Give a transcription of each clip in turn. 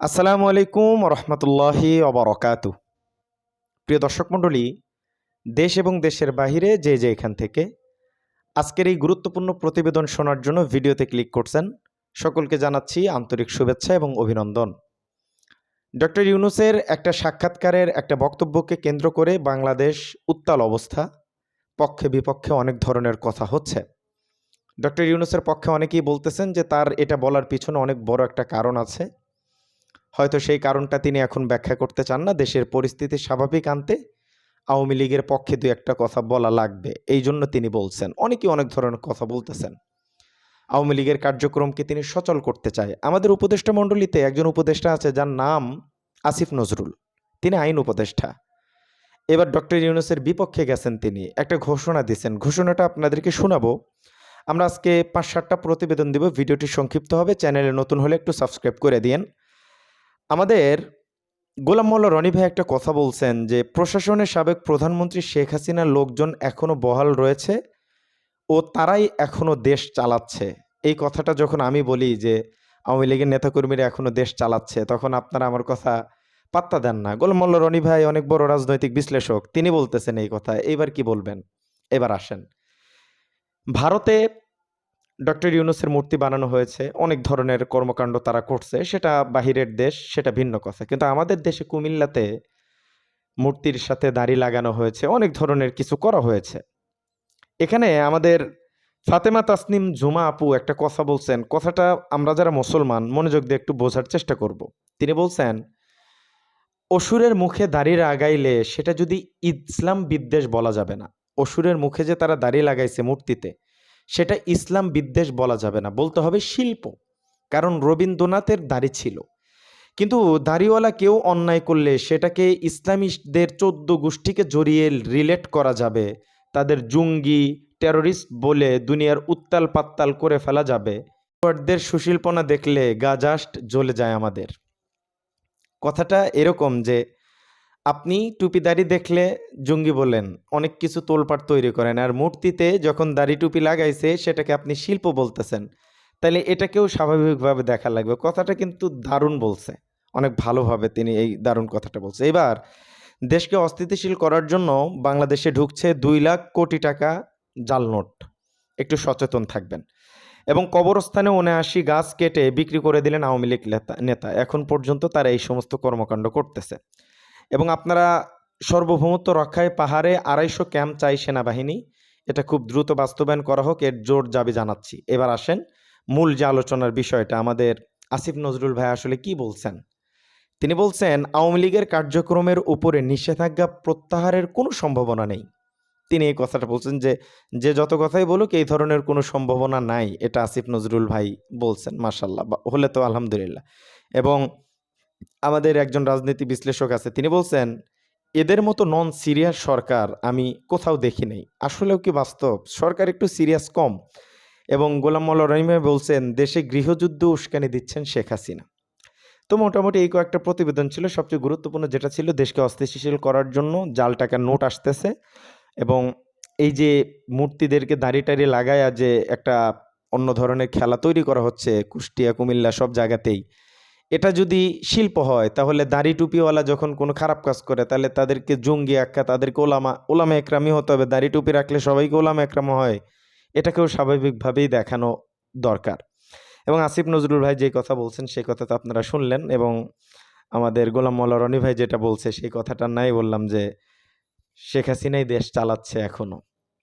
আসসালামু আলাইকুম রহমতুল্লাহি অবরকাত প্রিয় দর্শক মণ্ডলী, দেশ এবং দেশের বাহিরে যে যে এখান থেকে আজকের এই গুরুত্বপূর্ণ প্রতিবেদন শোনার জন্য ভিডিওতে ক্লিক করছেন, সকলকে জানাচ্ছি আন্তরিক শুভেচ্ছা এবং অভিনন্দন। ডক্টর ইউনুসের একটা সাক্ষাৎকারের একটা বক্তব্যকে কেন্দ্র করে বাংলাদেশ উত্তাল অবস্থা, পক্ষে বিপক্ষে অনেক ধরনের কথা হচ্ছে। ডক্টর ইউনুসের পক্ষে অনেকেই বলতেছেন যে তার এটা বলার পিছনে অনেক বড় একটা কারণ আছে। হয়তো সেই কারণটা তিনি এখন ব্যাখ্যা করতে চান না। দেশের পরিস্থিতি স্বাভাবিক আনতে আওয়ামী লীগের পক্ষে দু একটা কথা বলা লাগবে, এই জন্য তিনি বলছেন। অনেকেই অনেক ধরনের কথা বলতেছেন। আওয়ামী লীগের কার্যক্রমকে তিনি সচল করতে চায়। আমাদের উপদেষ্টা মণ্ডলীতে একজন উপদেষ্টা আছে, যার নাম আসিফ নজরুল। তিনি আইন উপদেষ্টা। এবার ডক্টর ইউনুসের বিপক্ষে গেছেন তিনি। একটা ঘোষণা দিয়েছেন। ঘোষণাটা আপনাদেরকে শোনাবো। আমরা আজকে পাঁচ সাতটা প্রতিবেদন দিব। ভিডিওটি সংক্ষিপ্ত হবে। চ্যানেলে নতুন হলে একটু সাবস্ক্রাইব করে দিয়েন। আমাদের গোলাম মোল্লা রনি ভাই একটা কথা বলছেন যে, প্রশাসনের সাবেক প্রধানমন্ত্রী শেখ হাসিনার লোকজন এখনও বহাল রয়েছে ও তারাই এখনও দেশ চালাচ্ছে। এই কথাটা যখন আমি বলি যে, আওয়ামী লীগের নেতাকর্মীরা এখনও দেশ চালাচ্ছে, তখন আপনারা আমার কথা পাত্তা দেন না। গোলাম মোল্লা রনি ভাই অনেক বড় রাজনৈতিক বিশ্লেষক, তিনি বলতেছেন এই কথা। এইবার কি বলবেন? এবার আসেন। ভারতে ডক্টর ইউনুসের মূর্তি বানানো হয়েছে, অনেক ধরনের কর্মকাণ্ড তারা করছে, সেটা বাহিরের দেশ, সেটা ভিন্ন কথা। কিন্তু আমাদের দেশে কুমিল্লাতে মূর্তির সাথে দাড়ি লাগানো হয়েছে, অনেক ধরনের কিছু করা হয়েছে। এখানে আমাদের ফাতেমা তাসনিম জুমা আপু একটা কথা বলছেন, কথাটা আমরা যারা মুসলমান, মনোযোগ দিয়ে একটু বোঝার চেষ্টা করব। তিনি বলছেন, অসুরের মুখে দাড়ি লাগাইলে সেটা যদি ইসলাম বিদ্বেষ বলা যাবে না। অসুরের মুখে যে তারা দাড়ি লাগাইছে মূর্তিতে সেটা ইসলাম বিদ্বেষ বলা যাবে না, বলতে হবে শিল্প। কারণ রবীন্দ্রনাথের দাড়ি ছিল। কিন্তু দাড়িওয়ালা কেউ অন্যায় করলে সেটাকে ইসলামিস্টদের চোদ্দ গোষ্ঠীকে জড়িয়ে রিলেট করা যাবে। তাদের জঙ্গি টেরোরিস্ট বলে দুনিয়ার উত্তাল পাত্তাল করে ফেলা যাবে। দের সুশীলপনা দেখলে গা জাস্ট জ্বলে যায় আমাদের। কথাটা এরকম যে আপনি টুপি দাড়ি দেখলে জঙ্গি বলেন, অনেক কিছু তোলপাট তৈরি করেন আর মূর্তিতে যখন দাড়ি টুপি লাগাইছে সেটাকে আপনি শিল্প বলতেছেন। তাহলে এটাকেও স্বাভাবিকভাবে দেখা লাগবে। কথাটা কিন্তু দারুণ বলছে। অনেক ভালোভাবে তিনি এই দারুণ কথাটা বলছে। এবার, দেশকে অস্থিতিশীল করার জন্য বাংলাদেশে ঢুকছে দুই লাখ কোটি টাকা জাল নোট। একটু সচেতন থাকবেন। এবং কবরস্থানে উনআশি গাছ কেটে বিক্রি করে দিলেন আওয়ামী লীগ নেতা- নেতা। এখন পর্যন্ত তারা এই সমস্ত কর্মকাণ্ড করতেছে। এবং আপনারা সর্বভৌমত্ব রক্ষায় পাহাড়ে আড়াইশো ক্যাম্প চাই সেনাবাহিনী। এটা খুব দ্রুত বাস্তবায়ন করা হোক, এর জোর দাবি জানাচ্ছি। এবার আসেন মূল যে আলোচনার বিষয়টা, আমাদের আসিফ নজরুল ভাই আসলে কি বলছেন? তিনি বলছেন, আওয়ামী লীগের কার্যক্রমের উপরে নিষেধাজ্ঞা প্রত্যাহারের কোনো সম্ভাবনা নেই। তিনি এই কথাটা বলছেন যে যে যত কথাই বলুক, এই ধরনের কোনো সম্ভাবনা নাই, এটা আসিফ নজরুল ভাই বলছেন মার্শাল্লাহ হলে তো আলহামদুলিল্লাহ। এবং আমাদের একজন রাজনীতি বিশ্লেষক আছে, তিনি বলছেন, এদের মতো নন সিরিয়াস সরকার আমি কোথাও দেখি নাই। আসলেও কি বাস্তব? সরকার একটু সিরিয়াস কম। এবং গোলাম মোল্লা রহিমে বলছেন, দেশে গৃহযুদ্ধ উস্কানি দিচ্ছেন শেখ হাসিনা। তো মোটামুটি এই কয়েকটা প্রতিবেদন ছিল, সবচেয়ে গুরুত্বপূর্ণ যেটা ছিল, দেশকে অস্থিতিশীল করার জন্য জাল টাকার নোট আসতেছে এবং এই যে মূর্তিদেরকে দাঁড়ি টাড়ি লাগায়া যে একটা অন্য ধরনের খেলা তৈরি করা হচ্ছে, কুষ্টিয়া, কুমিল্লা সব জায়গাতেই এটা যদি শিল্প হয়, তাহলে দাড়ি টুপিওয়ালা যখন কোনো খারাপ কাজ করে, তাহলে তাদেরকে জঙ্গি আখ্যা, তাদেরকে ওলামা ওলামা একরামি হতে হবে। দাড়ি টুপি রাখলে সবাইকে ওলামা একরাম হয়। এটাকেও স্বাভাবিকভাবেই দেখানো দরকার। এবং আসিফ নজরুল ভাই যে কথা বলছেন সেই কথা তো আপনারা শুনলেন এবং আমাদের গোলাম মোল্লা রনি ভাই যেটা বলছে, সেই কথাটা নাই বললাম যে, শেখ হাসিনাই দেশ চালাচ্ছে এখনও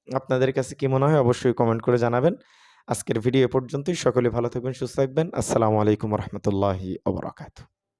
আপনাদের কাছে কি মনে হয়, অবশ্যই কমেন্ট করে জানাবেন। আজকের ভিডিও পর্যন্তই। সকলে ভালো থাকবেন সুস্থ থাকবেন। আসসালামু আলাইকুম রহমতুল্লাহি ওবরাকাতু